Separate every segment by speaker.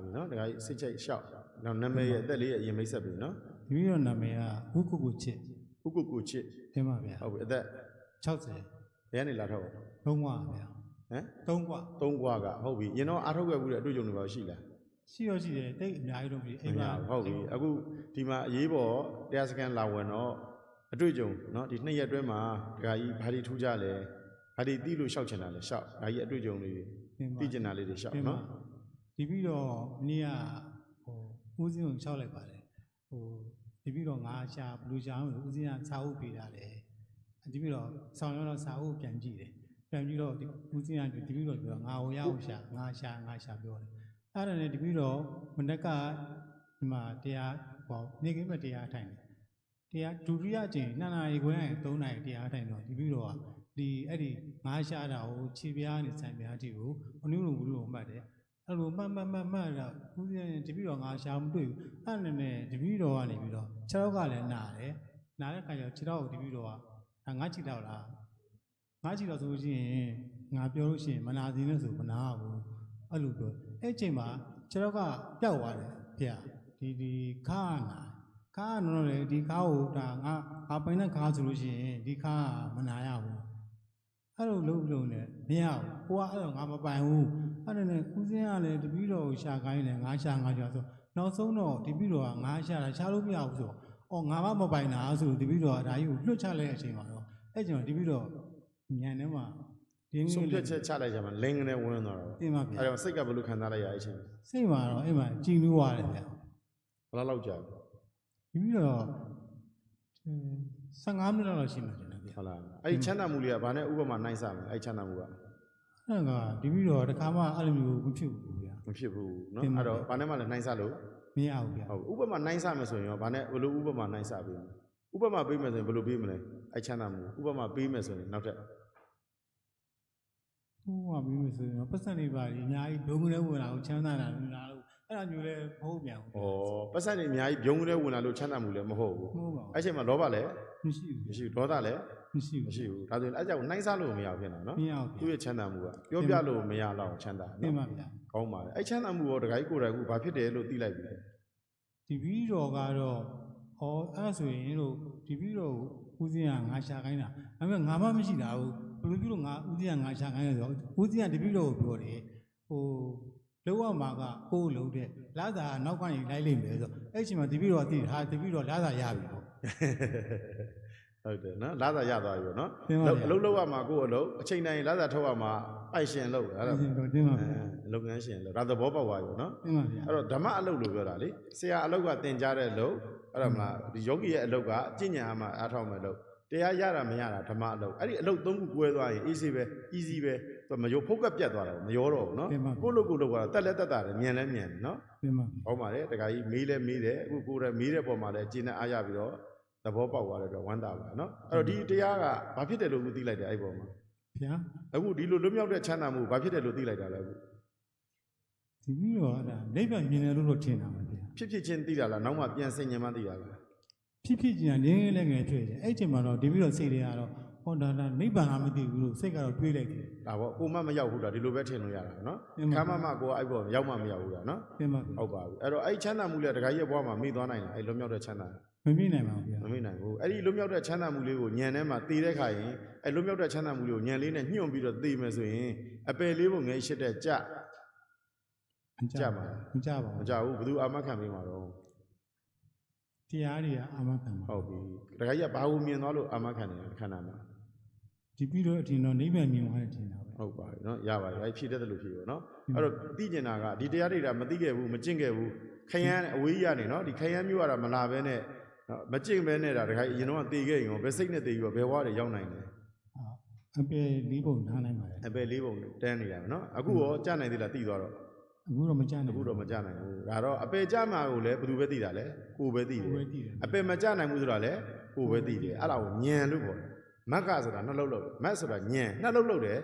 Speaker 1: ပြီနော်တခါကြီးစိတ်ချိတ်ရှောက်နောက်နာမည်ရဲ့အသက်လေးရဲ့အရင်မိတ်ဆက်ပြီနော်
Speaker 2: ဒီပြီးတော့နာမည်ကဥကုကုချစ်
Speaker 1: ဥကုကုချစ်
Speaker 2: တင်ပါဗျာ
Speaker 1: ဟုတ်ပြီအသက်
Speaker 2: 60
Speaker 1: ဘယ်ကနေလာထောက်
Speaker 2: လုံးဝဗျာ
Speaker 1: ဟမ်
Speaker 2: သုံးกว่า
Speaker 1: သုံးကွာကဟုတ်ပြီရင်တော့အားထုတ်ခဲ့ဘူးတဲ့အတွေ့အကြုံတွေပါရှိလား
Speaker 2: ရှိရရှိတယ်တိတ်အများကြီးတော့ပြီအိမ်မှာ
Speaker 1: ဟုတ်ပြီအခုဒီမှာအရေးပေါ်တရားစကန်လာဝင်တော့အတွေ့အကြုံနော်ဒီနှစ်ရက်အတွင်းမှာတခါကြီးဘာတွေထူးကြလဲဘာတွေသိလို့ရှောက်ချင်တာလဲရှောက်ဒါကြီးအတွေ့အကြုံလေးတွေ
Speaker 2: တင်ပါ
Speaker 1: သိချင်တာလေးတွေရှောက်
Speaker 2: တင်ပါ
Speaker 1: နော်
Speaker 2: ဒီပြီးတော့မနေ့ကဟိုဦးစင်းကိုလျှောက်လိုက်ပါတယ်ဟိုဒီပြီးတော့ငါရှာဘလူးရှာအောင်ဦးစင်းကစာအုပ်ပေးတာလေဒီပြီးတော့ဆောင်းရောတော့စာအုပ်ပြန်ကြည့်တယ်ပြန်ကြည့်တော့ဒီဦးစင်းကဒီပြီးတော့ပြောငါဟိုရအောင်ရှာငါရှာငါရှာပြောတယ်အဲ့ဒါနဲ့ဒီပြီးတော့မနေ့ကဒီမှာတရားဟောနေကိမတရားထိုင်တယ်တရားဒုတိယအချိန်နှစ်နာရီခွဲရင်သုံးနာရီတရားထိုင်တော့ဒီပြီးတော့ကဒီအဲ့ဒီငါရှာတာကိုခြေပြားနဲ့ဆံပြားတီကိုအနုလိုဘူးလို့မှတ်တယ် အဲ့လိုမှတ်မှတ်မှတ်မှတ်တော့ဦးဇင်းတပည့်တော်ငါရှာမတွေ့ဘူးအဲ့နဲ့နဲ့တပည့်တော်ကနေပြီးတော့ခြေထောက်ကလည်းနာတယ်နာတဲ့ခါကျတော့ခြေထောက်ကိုတပည့်တော်ကအာငါခြေထောက်လားငါခြေထောက်ဆိုလို့ရှိရင်ငါပြောလို့ရှိရင်မနာသေးနဲ့ဆိုမနာဘူးအဲ့လိုပြောအဲ့အချိန်မှာခြေထောက်ကပျောက်သွားတယ်ဖေဒီဒီခါကနာခါကတော့လေဒီခါကိုဒါငါငါပိုင်တဲ့ခါဆိုလို့ရှိရင်ဒီခါကမနာရဘူးအဲ့လိုလုပ်လို့နဲ့မရဘူးကိုကအဲ့တော့ငါမပိုင်ဘူး အဲ့ဒါနဲ့ဦးစင်းကလည်းတပည့်တော်ကိုရှာခိုင်းတယ်ငါရှာငါရှာဆိုနောက်ဆုံးတော့တပည့်တော်ကငါရှာတာရှာလို့မရဘူးဆိုတော့အော်ငါမမပိုင်တာဆိုလို့တပည့်တော်ကဒါကြီးကိုလွှတ်ချလိုက်တဲ့အချိန်မှာတော့အဲ့ချိန်မှာတပည့်တော်ညံထဲမှာဒီင
Speaker 1: ဆုံး
Speaker 2: င်း
Speaker 1: ဖြတ်ချက်ချလိုက်ကြမှာလင်းကနေဝင်သွားတော့
Speaker 2: တင်ပါဗျာ
Speaker 1: အဲ့တော့စိတ်ကဘယ်လိုခံစားလိုက်ရအဲ့ချင်း
Speaker 2: စိတ်မှာတော့အဲ့မှာကြည်နူးသွားတယ်ဗျာ
Speaker 1: ဘယ်လောက်လောက်ကြာလဲ
Speaker 2: တပည့်တော်15မိနစ်လောက်ရှိမှတင်တယ်ဗျာ
Speaker 1: ဟုတ်လားအဲ့ဒီချမ်းသာမှုလေးကဘာနဲ့ဥပမာနိုင်စားမလဲအဲ့ချမ်းသာမှုက
Speaker 2: အဲ့ကတပည့်တော်တခါမှအဲ့လိုမျိုးမဖြစ်ဘူးဗျာ
Speaker 1: မဖြစ်ဘူးเนาะ
Speaker 2: တင်ပါ
Speaker 1: အဲ့တော့ဘာနဲ့မှလည်းနိုင်စားလို့
Speaker 2: မရဘူးဗျာ
Speaker 1: ဟုတ်ဥပမာနိုင်စားမယ်ဆိုရင်ရောဘာနဲ့ဘယ်လိုဥပမာနိုင်စားပေးမလဲဥပမာပေးမယ်ဆိုရင်ဘယ်လိုပေးမလဲအဲ့ချမ်းသာမှုဥပမာပေးမယ်ဆိုရင်နောက်ထပ်
Speaker 2: ဟိုကပြီးလို့ဆိုရင်တော့ပတ်စံတွေပါအများကြီးဒုံငရဲဝင်လာကိုချမ်းသာတာလူလာလို့ ့ အဲ့လိုမျိုးလည်းမဟုတ်ပြန်ဘူး
Speaker 1: ဩပတ်စံတွေအများကြီးဘုံကလေးဝင်လာလို့ချမ်းသာမှုလည်းမဟုတ်ဘူး
Speaker 2: ဟုတ်ပါဘူး
Speaker 1: အဲ့ချိန်မှာလောဘလည်း
Speaker 2: မရှိဘူး
Speaker 1: မရှိဘူးဒေါသလည်း
Speaker 2: မရှိဘူး
Speaker 1: မရှိဘူးဒါဆိုရင်အဲ့ကြောင့်နှိုင်းစားလို့မရဘူးဖြစ်တာနော်
Speaker 2: မရဘူး
Speaker 1: သူ့ရဲ့ချမ်းသာမှုကပြောပြလို့မရတော့ချမ်းသာနော်မှန်
Speaker 2: ပါဗျာ
Speaker 1: ကောင်းပါတယ်အဲ့ချမ်းသာမှုရောတခါကြီးကိုယ်တိုင်ကဘာဖြစ်တယ်လို့သိလိုက်ပြီ
Speaker 2: ဒီပြီးတော့ကတော့ဩအဲ့ဆိုရင်တို့ဒီပြီးတော့ဦးစင်းကငါရှာခိုင်းတာဒါပေမဲ့ငါမှမရှိတာဘူးဘယ်လိုပြုလို့ငါဦးစင်းကငါရှာခိုင်းလဲဆိုတော့ဦးစင်းကဒီပြီးတော့ကိုပြောတယ် ဟိုလောက်ရမှာကကိုယ်လုံးတဲ့လာသာကနောက်ကနေလိုက်လိမ့်မယ်ဆိုတော့အဲ့အချိန်မှာဒီပြီးတော့သိတယ်ဟာဒီပြီးတော့လာသာရပြီပေါ့
Speaker 1: ဟုတ်တယ်နော်လာသာရသွားပြီပေါ့နော်
Speaker 2: တင်ပါဗျာ
Speaker 1: အလုပ်လုပ်ရမှာကိုယ့်အလုပ်အချိန်တိုင်းလာသာထုတ်ရမှာပိုက်ရှင်လုပ်အဲ့ဒါ
Speaker 2: ဦးစင်းတော့တင်ပါဗျာ
Speaker 1: အဲလုပ်ငန်းရှင်လုပ်ဒါသဘောပေါက်သွားပြီပေါ့နော်
Speaker 2: တင်ပါဗျာ
Speaker 1: အဲ့တော့ဓမ္မအလုပ်လို့ပြောတာလေဆရာအလုပ်ကသင်ကြားတဲ့အလုပ်အဲ့ဒါမလားဒီယောဂီရဲ့အလုပ်ကအကျင့်ညာမှာအားထုတ်မဲ့အလုပ်တရားရတာမရတာဓမ္မအလုပ်အဲ့ဒီအလုပ်သုံးခုကွဲသွားရင် easy ပဲ easy ပဲသူ မရောဖုတ်ကပြတ်သွားတာမရောတော့ဘူးနော်ကိုယ့်လုပ်ကိုယ်လုပ်တာတက်လက်တက်တာတယ်မြန်လဲမြန်တယ်နော်
Speaker 2: တင်ပါ
Speaker 1: ဟောပါတယ်တခါကြီးမေးလဲမေးတယ်အခုကိုယ်လည်းမေးတဲ့ပုံမှာလည်းကျင်းနဲ့အားရပြီးတော့သဘောပေါက်သွားတဲ့အတွက်ဝမ်းသာပါနော်အဲ့တော့ဒီတရားကဘာဖြစ်တယ်လို့အခုသိလိုက်တယ်အဲ့ဒီပုံမှာ
Speaker 2: ဗျာ
Speaker 1: အခုဒီလိုလွတ်မြောက်တဲ့ချမ်းသာမှုဘာဖြစ်တယ်လို့သိလိုက်တာလဲအခု
Speaker 2: ဒီပြီးတော့အဲ့ဒါနိဗ္ဗာန်မြင်တယ်လို့တော့ထင်တာပါဗျာ
Speaker 1: ဖြစ်ဖြစ်ချင်းသိတာလားနောက်မှပြန်ဆင်ញင်မှသိတာလား
Speaker 2: ဖြစ်ဖြစ်ချင်းကငင်းငင်းလည်းငယ်တွေ့တယ်အဲ့ချိန်မှာတော့ဒီပြီးတော့စိတ်တွေကတော့ ဟောဒါဒါနိဗ္ဗာန်ကမသိဘူးလို့စိတ်ကတော့တွေးလိုက်တယ်
Speaker 1: ဒါပေါ့ကိုမမရောက်ဘူးလားဒီလိုပဲထင်လို့ရတာနော်
Speaker 2: အင်းပါ
Speaker 1: ခါမမကိုကအဲ့ပေါ်ရောက်မှမရောက်ဘူးလားနော်
Speaker 2: တင်ပါဗျာ
Speaker 1: ဟုတ်ပါဘူးအဲ့တော့အဲ့ချမ်းသာမှုလေးတခါကြီးရဲ့ဘဝမှာမိသွားနိုင်လားအဲ့လွတ်မြောက်တဲ့ချမ်းသာ
Speaker 2: မမြင်နိုင်ပါဘူးဗျာ
Speaker 1: မမိနိုင်ဘူးအဲ့ဒီလွတ်မြောက်တဲ့ချမ်းသာမှုလေးကိုညံထဲမှာတည်တဲ့ခါရင်အဲ့လွတ်မြောက်တဲ့ချမ်းသာမှုလေးကိုညံလေးနဲ့ညှွန့်ပြီးတော့တည်မယ်ဆိုရင်အပယ်လေးပုံငယ်ရှိတဲ့ကြ
Speaker 2: မကြပါဘူးမကြပါ
Speaker 1: မ
Speaker 2: ဘူး
Speaker 1: ကြဘူးဘယ်သူအာမခံပေးမှာတော့
Speaker 2: တရားတွေကအာမခံပါ
Speaker 1: ဟုတ်ပြီတခါကြီးကဘာကိုမြင်သွားလို့အာမခံနေတယ်ခန္ဓာမှာ
Speaker 2: ဒီပြီးတော့အထင်တော့နိဗ္ဗာန်မြင်သွားတယ်ထင်တာပဲ
Speaker 1: ဟုတ်ပါပြီနော်ရပါပြီအဲ့ဖြည့်တတ်တယ်လို့ဖြည့်ပါနော်အဲ့တော့သိကျင်တာကဒီတရားတွေကမသိခဲ့ဘူးမကျင့်ခဲ့ဘူးခရမ်းအဝေးကြီးကနေနော်ဒီခရမ်းမျိုးကတော့မလာဘဲနဲ့နော်မကျင့်ဘဲနဲ့ဒါတခါကြီးအရင်တော့တည်ခဲ့ရင်ရောဘယ်စိတ်နဲ့တည်ပြီးတော့ဘယ်ဝါတွေရောက်နိုင်လဲ
Speaker 2: အာအပေလေးပုံထားနိုင်ပါတယ်
Speaker 1: အပယ်လေးပုံတန်းနေရမယ်နော်အခုရောကြနိုင်သေးလားသိသွားတော့
Speaker 2: အခုတော့မကြနိုင်
Speaker 1: အခုတော့မကြနိုင်ဘူးဒါတော့အပယ်ကြမှာကိုလည်းဘယ်သူပဲသိတာလဲကိုယ်ပဲသိတယ်
Speaker 2: ကိုယ်ပဲသိတယ်
Speaker 1: အပယ်မကြနိုင်ဘူးဆိုတာလည်းကိုယ်ပဲသိတယ်အဲ့ဒါကိုညံလို့ခေါ်တယ် မက်ကဆိုတာနှလုံးလုံးမက်ဆိုတာညံနှလုံးလုံးတယ်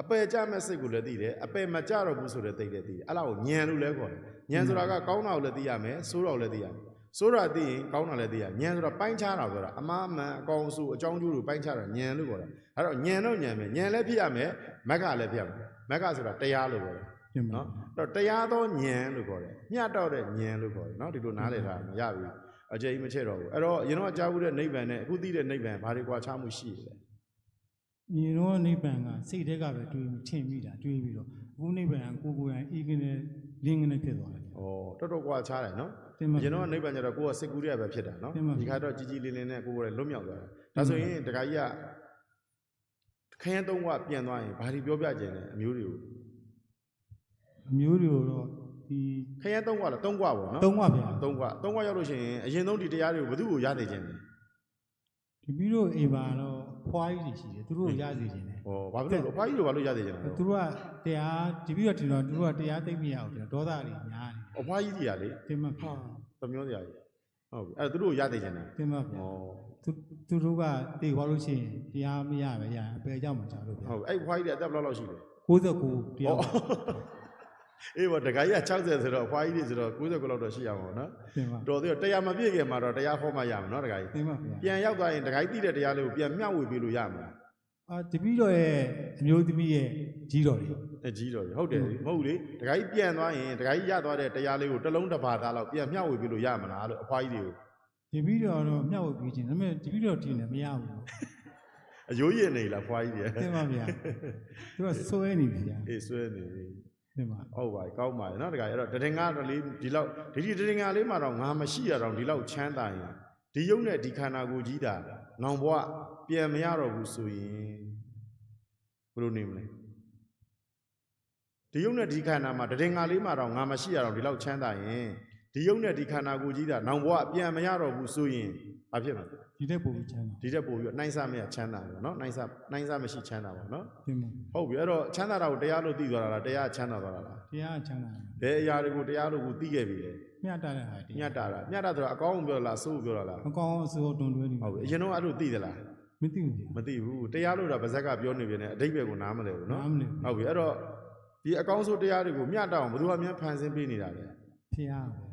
Speaker 1: အပယ်ကြမဲ့စိတ်ကိုလည်းသိတယ်အပယ်မကြတော့ဘူးဆိုတဲ့သိတယ်သိတယ်အဲ့ဒါကိုညံလို့လည်းခေါ်တယ်ညံဆိုတာကကောင်းတာကိုလည်းသိရမယ်ဆိုးတာကိုလည်းသိရမယ်ဆိုးတာသိရင်ကောင်းတာလည်းသိရညံဆိုတာပိုင်းခြားတာဆိုတာအမှားမှန်အကောင်ဆိုးအကြောင်းကျိုးတွေပိုင်းခြားတာညံလို့ခေါ်တယ်အဲ့တော့ညံတော့ညံမယ်ညံလည်းဖြစ်ရမယ်မက်ကလည်းဖြစ်ရမယ်မက်ကဆိုတာတရားလို့ခေါ်တယ်
Speaker 2: တင်ပါ
Speaker 1: နော်အဲ့တော့တရားသောဉာဏ်လို့ခေါ်တယ်မျှတော့တဲ့ဉာဏ်လို့ခေါ်တယ်နော်ဒီလိုနားလည်ထားရင်ရပြီ အကျဉ်းမချဲ့တော့ဘူးအဲ့တော့အရင်တော့ကြားဘူးတဲ့နိဗ္ဗာန်နဲ့အခုသိတဲ့နိဗ္ဗာန်ဘာတွေကွာခြားမှုရှိလဲ
Speaker 2: ညီတော့နိဗ္ဗာန်ကစိတ်ထဲကပဲတွေးထင်မိတာတွေးပြီးတော့အခုနိဗ္ဗာန်ကကိုယ်ကိုယ်တိုင်အေးကနေလင်းကနေဖြစ်သွားတယ်
Speaker 1: ဩတော်တော်ကွာခြားတယ်နော်
Speaker 2: တင်ပါ
Speaker 1: အရင်တော့နိဗ္ဗာန်ကျတော့ကိုယ်ကစိတ်ကူးရပဲဖြစ်တာနော်
Speaker 2: တင်ပါ
Speaker 1: ဒီခါတော့ကြီးကြီးလင်းလင်းနဲ့ကိုယ်ကိုယ်လွတ်မြောက်သွားတယ်ဒါဆိုရင်တခါကြီးကခရမ်းသုံးကပြန်သွားရင်ဘာတွေပြောပြကြင်လဲအမျိုးတွေကို
Speaker 2: အမျိုးတွေကိုတော့ ဒီ
Speaker 1: ခရမ်းသုံးကလားသုံးကပေါ့နော်
Speaker 2: သုံးပါဗျာ
Speaker 1: သုံးကသုံးကရောက်လို့ရှိရင်အရင်ဆုံးဒီတရားတွေကိုဘယ်သူ့ကိုရသေးခြင်းလဲ
Speaker 2: ဒီပြီးတော့အိမ်ပါတော့ဖွားကြီးတွေရှိတယ်သူတို့ကိုရစေခြင်းတယ်
Speaker 1: ဩဘာဖြစ်လို့လဲအဖွားကြီးတို့ဘာလို့ရသေးခြင်းလဲ
Speaker 2: သူတို့ကတရားဒီပြီးတော့ဒီတော့သူတို့ကတရားသိမ့်မရအောင်ကျွန်တော်ဒေါသတွေညားနေ
Speaker 1: အဖွားကြီးကြီးကလေ
Speaker 2: တင်ပါဗျာ
Speaker 1: သမမျိုးစရာကြီးဟုတ်ပြီအဲ့ဒါသူတို့ကိုရသေးခြင်းလား
Speaker 2: တင်ပါ
Speaker 1: ဩ
Speaker 2: ဗျာသူသူတို့ကတေသွားလို့ရှိရင်တရားမရပဲရရင်အပယ်ကြောက်မှကြောက်လို့ဗျာ
Speaker 1: ဟုတ်ပြီအဲ့ဖွားကြီးတွေအသက်ဘယ်လောက်လောက်ရှိလဲ
Speaker 2: 69တရား
Speaker 1: အေးဘောတခါကြီးက60ဆိုတော့အဖွားကြီးတွေဆိုတော့90လောက်တော့ရှိရမှာပေါ့နော်
Speaker 2: တင်ပါ
Speaker 1: တော်သေးတော့တရားမပြည့်ခင်မှာတော့တရားဟောမှရမှာနော်တခါကြီး
Speaker 2: တင်ပါဗျာ
Speaker 1: ပြန်ရောက်သွားရင်တခါကြီးသိတဲ့တရားလေးကိုပြန်မျှဝေပေးလို့ရမှာ
Speaker 2: အာတပည့်တော်ရဲ့အမျိုးသမီးရဲ့ကြီးတော်တွေ
Speaker 1: အကြီးတော်ကြီးဟုတ်တယ်လေမဟုတ်ဘူးလေတခါကြီးပြန်သွားရင်တခါကြီးရသွားတဲ့တရားလေးကိုတစ်လုံးတစ်ပါးသားလောက်ပြန်မျှဝေပေးလို့ရမှာလားလို့အဖွားကြီးတွေကို
Speaker 2: တပည့်တော်တော့မျှဝေပြီးခြင်းဒါပေမဲ့တပည့်တော်တင်တယ်မရဘူး
Speaker 1: အယိုးရင်နေလားအဖွားကြီးတွေ
Speaker 2: တင်ပါဗျာသူကစိုးရဲနေပြီဗျာ
Speaker 1: အေးဆွဲနေပြီ
Speaker 2: တင်ပါ
Speaker 1: ဟုတ်ပါပြီကောင်းပါပြီနော်တခါကြီးအဲ့တော့တရင်ကတော့လေးဒီလောက်ဒီဒီတရင်ကလေးမှာတော့ငါမရှိရတော့ဒီလောက်ချမ်းသာရင်ဒီယုံနဲ့ဒီခန္ဓာကိုယ်ကြီးတာနောင်ဘဝပြန်မရတော့ဘူးဆိုရင်ဘယ်လိုနေမလဲဒီယုံနဲ့ဒီခန္ဓာမှာတရင်ကလေးမှာတော့ငါမရှိရတော့ဒီလောက်ချမ်းသာရင် ဒီယုံနဲ့ဒီခန္ဓာကိုယ်ကြီးတာနောင်ဘဝပြန်မရတော့ဘူးဆိုရင်ဘာဖြစ်မလဲ
Speaker 2: ဒီတဲ့ပုံချမ်းပါ
Speaker 1: ဒီတက်ပို့ပြီးတော့နှိုင်းစားမရချမ်းသာတယ်နော်နှိုင်းစားနှိုင်းစားမရှိချမ်းသာပါနော်
Speaker 2: တင်ပါ
Speaker 1: ဟုတ်ပြီအဲ့တော့ချမ်းသာတာကိုတရားလို့သိသွားတာလားတရားချမ်းသာသွားတာလား
Speaker 2: တရားချမ်းသာတယ်
Speaker 1: ဘယ်အရာတွေကိုတရားလို့ကိုသိခဲ့ပြီလဲ
Speaker 2: မျှတတဲ့ဟာတ
Speaker 1: မြ
Speaker 2: ရား
Speaker 1: တ်တာလားမြတ်တာဆိုတာအကောင်းကိုပြောတာလားအဆိုးကိုပြောတာလား
Speaker 2: မကောင်းအစိုးတွန်တွဲနေ
Speaker 1: ဟုတ်ပြီအရင်တော့အဲ့လိုသိသလား
Speaker 2: မသိဘူးဗျာ
Speaker 1: မသိဘူးတရားလို့တာဗဇက်ကပြောနေပြီနဲ့အတိတ်ပဲကိုနားမလဲဘူးနော်
Speaker 2: နားမလည်ဘူး
Speaker 1: ဟုတ်ပြီအဲ့တော့ဒီအကောင်းဆုံးတရားတွေကိုမြတ်တာအောင်ဘယ်သူမှများဖန်ဆင်းပေးနေတာလဲ
Speaker 2: ဖျားဗျာ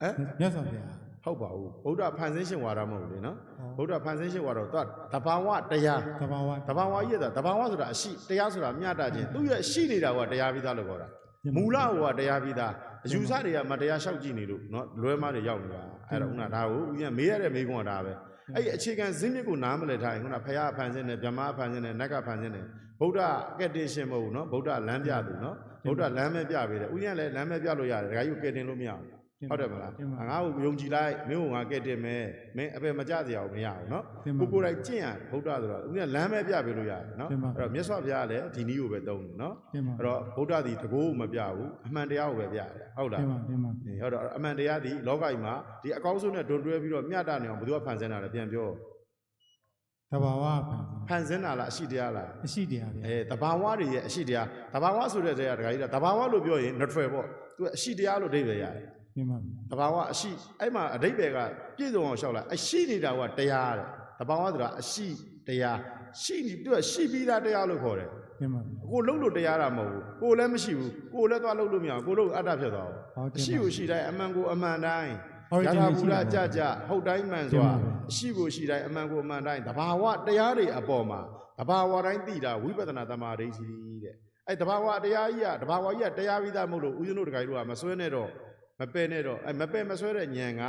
Speaker 1: ဟမ်
Speaker 2: မြတ်စွာဘုရား
Speaker 1: ဟုတ်ပါဘူးဗုဒ္ဓဖန်ဆင်းရှင်ဝါဒမဟုတ်ဘူးလေနော်ဗုဒ္ဓဖန်ဆင်းရှင်ဝါဒတော့တဘာဝတရား
Speaker 2: တဘာဝ
Speaker 1: တဘာဝကြီးရတာတဘာဝဆိုတာအရှိတရားဆိုတာမျှတခြင်းသူ့ရဲ့ရှိနေတာကတရားပြီးသားလို့ခေါ်တာမူလဟိုကတရားပြီးသားအယူဆတွေကမတရားလျှောက်ကြည့်နေလို့နော်လွဲမားတွေရောက်နေတာအဲ့ဒါဥနာဒါကိုဦးရမေးရတဲ့မေးခွန်းကဒါပဲအဲ့ဒီအခြေခံဇင်းမြစ်ကိုနားမလည်ထားရင်ခုနဖရာဖန်ဆင်းတယ်ဗြဟ္မာဖန်ဆင်းတယ်နတ်ကဖန်ဆင်းတယ်ဗုဒ္ဓကက်တင်ရှင်မဟုတ်ဘူးနော်ဗုဒ္ဓလမ်းပြသူနော်ဗုဒ္ဓလမ်းမဲ့ပြပေးတယ်ဥရလည်းလမ်းမဲ့ပြလို့ရတယ်ဒါကြီးကိုကက်တင်လို့မရဘူး ဟုတ်တယ်မလား
Speaker 2: ငါ့
Speaker 1: ကိုယုံကြည်လိုက်မင်းကိုငါကဲ့တင်မယ်မင်းအပေမကြစရာကိုမရဘူး
Speaker 2: နော်
Speaker 1: ကိုကိုယ်တိုင်ကျင့်ရဗုဒ္ဓဆိုတာသူကလမ်းပဲပြပေးလို့ရတယ်
Speaker 2: နော်
Speaker 1: အဲ့တော့မြတ်စွာဘုရားလည်းဒီနည်းကိုပဲသုံးတယ်
Speaker 2: နော်
Speaker 1: အဲ့တော့ဗုဒ္ဓသည်တကိုးမပြဘူးအမှန်တရားကိုပဲပြတယ်ဟုတ်လားဟုတ်တော့အမှန်တရားသည်လောကကြီးမှာဒီအကောင်းဆုံးနဲ့ဒွန်တွဲပြီးတော့မျှတနေအောင်ဘယ်သူကဖန်ဆင်းတာလဲပြန်ပြော
Speaker 2: တဘာဝဖန်
Speaker 1: ဆင်းတာလားအရှိတရားလား
Speaker 2: အရှိတရားပဲ
Speaker 1: အဲတဘာဝတွေရဲ့အရှိတရားတဘာဝဆိုတဲ့နေရာတခါကြီးကတဘာဝလို့ပြောရင် neutral ပေါ့သူကအရှိတရားလို့အဓိပ္ပာယ်ရတယ်
Speaker 2: တင်ပါဗျာ
Speaker 1: တဘာဝအရှိအဲ့မှာအဓိပ္ပာယ်ကပြည့်စုံအောင်ရှောက်လိုက်အရှိနေတာကတရားတဲ့တဘာဝဆိုတာအရှိတရားရှိနေသူကရှိပြီးသားတရားလို့ခေါ်တယ်
Speaker 2: တင်ပါဗျာ
Speaker 1: ကိုလှုပ်လို့တရားတာမဟုတ်ဘူးကိုလည်းမရှိဘူးကိုလည်းသွားလှုပ်လို့မရဘူးကိုလှုပ်အတ္တဖြစ်သွား
Speaker 2: ဟော
Speaker 1: ဘူး
Speaker 2: တင်
Speaker 1: အရှိ
Speaker 2: ပါ
Speaker 1: ကိုရှိတိုင်းအမှန်ကိုအမှန်တိုင်း
Speaker 2: ဟော
Speaker 1: ယ
Speaker 2: ဒီ
Speaker 1: ထာ
Speaker 2: နေ့
Speaker 1: ဘူ
Speaker 2: ရှိ
Speaker 1: ရ
Speaker 2: တာ
Speaker 1: ကြကြဟုတ်တိုင်းမှန်စွာ
Speaker 2: တင်ပါဗျာ
Speaker 1: အရှိကိုရှိတိုင်းအမှန်ကိုအမှန်တိုင်းတဘာဝတရားတွေအပေါ်မှာတဘာဝတိုင်းသိတာဝိပဿနာတမာဒိဋ္ဌိတဲ့အဲတဘာဝတရားကြီးကတဘာဝကြီးကတရားပြီးသားမဟုတ်လို့ဦးဇင်းတို့တခါကြီးတို့ကမစွဲနဲ့တော့ မပယ်နဲ့တော့အဲမပယ်မစွဲတဲ့ဉာဏ်က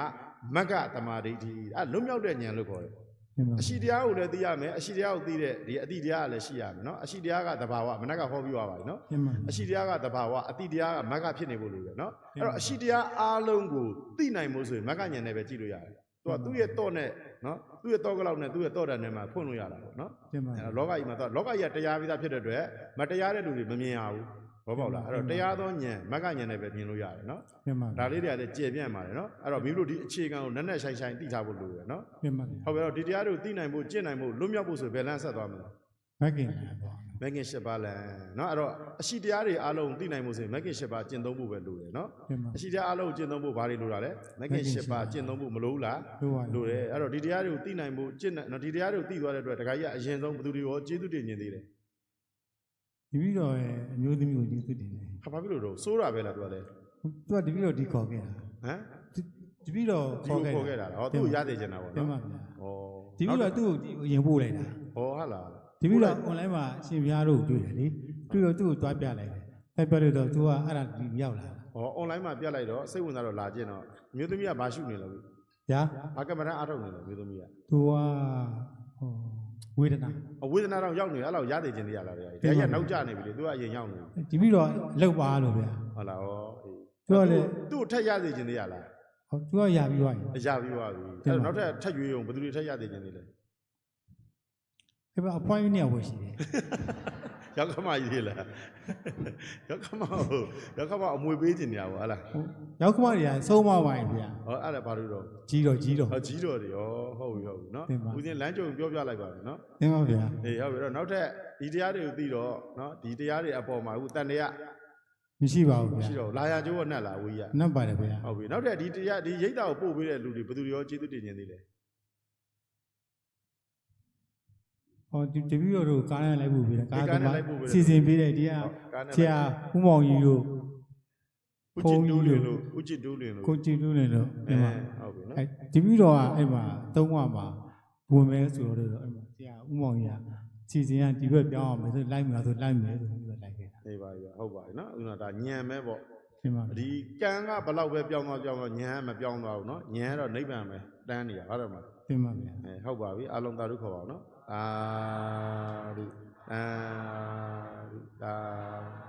Speaker 1: မက္ကတမာဒိဋ္ဌိအဲလွတ်မြောက်တဲ့ဉာဏ်လို့ခေါ်တယ်
Speaker 2: တင်ပါ
Speaker 1: အရှိတရားကိုလည်းသိရမယ်အရှိတရားကိုသိတဲ့ဒီအတိတရားကလည်းရှိရမယ်နော်အရှိတရားကတဘာဝမနက်ကဟောပြီးသွားပါပြီနော်
Speaker 2: တင်ပါ
Speaker 1: အရှိတရားကတဘာဝအတိတရားကမက္ကဖြစ်နေဖို့လိုတယ်နော်အဲ့တော့အရှိတရားအားလုံးကိုသိနိုင်ဖို့ဆိုရင်မက္ကဉာဏ်နဲ့ပဲကြည့်လို့ရတယ်သူကသူ့ရဲ့တော့နဲ့နော်သူ့ရဲ့တော့ကလောက်နဲ့သူ့ရဲ့တော့တန်နဲ့မှဖွင့်လို့ရတာပေါ့နော်
Speaker 2: တင်ပါ
Speaker 1: အဲ့တော့လောကကြီးမှာတော့လောကကြီးကတရားပြီးသားဖြစ်တဲ့အတွက်မတရားတဲ့လူတွေမမြင်ရဘူး ဘောပေါက်လားအဲ့တော့တရားသောဉာဏ်မကဉာဏ်နဲ့ပဲမြင်လို့ရတယ်နော်
Speaker 2: မြင်ပါ
Speaker 1: ဒါလေးတွေကလည်းကျေပြန့်ပါတယ်နော်အဲ့တော့မိတို့ဒီအခြေခံကိုနက်နက်ဆိုင်ဆိုင်သိထားဖို့လိုတယ်နော်
Speaker 2: မြင်ပါ
Speaker 1: ဟုတ်ပြီတော့ဒီတရားတွေကိုသိနိုင်ဖို့ကျင့်နိုင်ဖို့လွတ်မြောက်ဖို့ဆိုဘယ်လမ်းဆက်သွားမလဲ
Speaker 2: မကင်ပါ
Speaker 1: မကင်၈ပါးလမ်းနော်အဲ့တော့အရှိတရားတွေအားလုံးသိနိုင်ဖို့ဆိုရင်မကင်၈ပါးကျင့်သုံးဖို့ပဲလိုတယ်
Speaker 2: နော်
Speaker 1: အရှိတရားအားလုံးကျင့်သုံးဖို့ဘာတွေလိုတာလဲမကင်၈ပါးကျင့်သုံးဖို့မလိုဘူးလား
Speaker 2: လို
Speaker 1: တယ်အဲ့တော့ဒီတရားတွေကိုသိနိုင်ဖို့ကျင့်နော်ဒီတရားတွေကိုသိသွားတဲ့အတွက်တခါကြီးကအရင်ဆုံးဘယ်သူတွေရောကျေးဇူးတင်ခြင်းသေးတယ်
Speaker 2: ဒီပြီးတော့ရဲ့အမျိုးသမီးကိုကျေးဇူးတင်တယ်
Speaker 1: ဟာဘာဖြစ်လို့တော့စိုးတာပဲလားသူကလည်း
Speaker 2: သူကဒီပြီးတော့ဒီခေါ်ခဲ့တာ
Speaker 1: ဟမ်
Speaker 2: ဒီပြီးတော့
Speaker 1: ဒီ
Speaker 2: ခေါ်
Speaker 1: ကို
Speaker 2: ခဲ့
Speaker 1: ခေါ်ခဲ့တာဟောသူ့ကိုရသေးချင်တာပေါ့
Speaker 2: တင်
Speaker 1: နော်
Speaker 2: ပါဗျာ
Speaker 1: ဩ
Speaker 2: ဒီပြီးတော့သူ့ကိုရင်ပို့လိုက်တာ
Speaker 1: ဟောဟာလား
Speaker 2: ဒီပြီးတော့ online မှာအရှင်ဘုရားတို့ကိုတွေ့တယ်လေတွေ့တော့သူ့ကိုတွားပြလိုက်တယ်တက်ပြလို့တော့ तू ကအဲ့ဒါဒီရောက်လာတာ
Speaker 1: ဟော online မှာပြတ်လိုက်တော့စိတ်ဝင်စားတော့လာကျင်တော့အမျိုးသမီးကဘာရှုနေလဲ
Speaker 2: ဗျာ
Speaker 1: ဘာကင်မရာအားထုတ်နေလဲအမျိုးသမီးက
Speaker 2: तू ကဟို ဝေဒနာ
Speaker 1: အဝေဒနာတော့ရောက်နေအဲ့လောက်ရသေးခြင်းတရားလားတရားကြီးနောက်ကျနေပြီလေသူကအရင်ရောက်နေပြီ
Speaker 2: ဒီပြီးတော့လောက်ပါလို့ဗျာ
Speaker 1: ဟုတ်လားဟောအေး
Speaker 2: သူကလေ
Speaker 1: သူ့ကိုထက်ရသေးခြင်းတရားလား
Speaker 2: ဟော तू ကရပြီးသွားပြီ
Speaker 1: အရာပြီးသွားပြီအဲ့တော့နောက်ထပ်ထက်ရွေးအောင်ဘယ်သူတွေထက်ရသေးခြင်းတွေလဲ
Speaker 2: အဲ့မှာ appointment နဲ့ဝယ်ရှိတယ်
Speaker 1: ရောက်ခမကြီးတွေလားရောက်ခမဟုတ်ရောက်ခမအမွေပေးခြင်းတရားပေါ့ဟာလား
Speaker 2: ဟိုရောက်ခမတွေကဆုံးမပါရင်ဗျာ
Speaker 1: ဟောအဲ့ဒါဘာလို့တော့
Speaker 2: ကြီးတော့ကြီးတော့
Speaker 1: ဟောကြီးတော်တွေရောဟုတ်ပြီဟုတ်ပြီနော်
Speaker 2: တင်ပါ
Speaker 1: ဦးဇင်းလမ်းကြုံပြောပြလိုက်ပါမယ်နော်
Speaker 2: သင်ပါဗျာ
Speaker 1: အေးဟုတ်ပြီတော့နောက်ထပ်ဒီတရားတွေကိုသိတော့နော်ဒီတရားတွေအပေါ်မှာအခုတန်တရား
Speaker 2: မရှိပါဘူးဗျာ
Speaker 1: ရှိတော့လာရကျိုးကနှက်လာဝေးရ
Speaker 2: နတ်ပါတယ်ဗျာ
Speaker 1: ဟုတ်ပြီနောက်ထပ်ဒီတရားဒီရိတ်တာကိုပို့ပေးတဲ့လူတွေဘယ်သူတွေရောကျေးဇူးတင်နေသေးလဲ
Speaker 2: ဟောဒီတပည့်တော်တို့ကားနဲ့လိုက်ဖို့ပြီးတယ်
Speaker 1: ဒီကားနဲ့လိုက်ပို့ပေးတယ်
Speaker 2: စီစဉ်ပေးတယ်ဒီက
Speaker 1: ကားနဲ့
Speaker 2: ဆရာဦးမောင်ကြီးတို့
Speaker 1: ဦးချစ်တူးလင်လို့ဦးချစ်တူးလင်လို့
Speaker 2: ကိုကြည်တူးနေလို့
Speaker 1: အဲ
Speaker 2: ဒီမှာ
Speaker 1: ဟုတ်ပြီနော်
Speaker 2: အဲတပည့်တော်ကအဲ့မှာသုံးဝမှာဝင်မဲဆိုတော့အဲ့မှာဆရာဦးမောင်ကြီးကစီစဉ်ကဒီဘက်ပြောင်းအောင်မယ်ဆိုလိုက်မှာဆိုလိုက်မယ်ဆိုပြီးတော့လိုက်ခဲ့တာ
Speaker 1: နေပါပြီဟုတ်ပါပြီနော်ဦးနာဒါညံမဲပေါ့
Speaker 2: ဒီမှာ
Speaker 1: ဒီကံကဘယ်လောက်ပဲပြောင်းသွားပြောင်းသွားညံကမပြောင်းသွားဘူးနော်ညံကတော့နိဗ္ဗာန်ပဲတန်းနေတာဟုတ်တယ်မလား
Speaker 2: ဒီမှာဗျာ
Speaker 1: အဲဟုတ်ပါပြီအလုံးသာဓုခေါ်ပါအောင်နော် အာဓုအာဓုအာ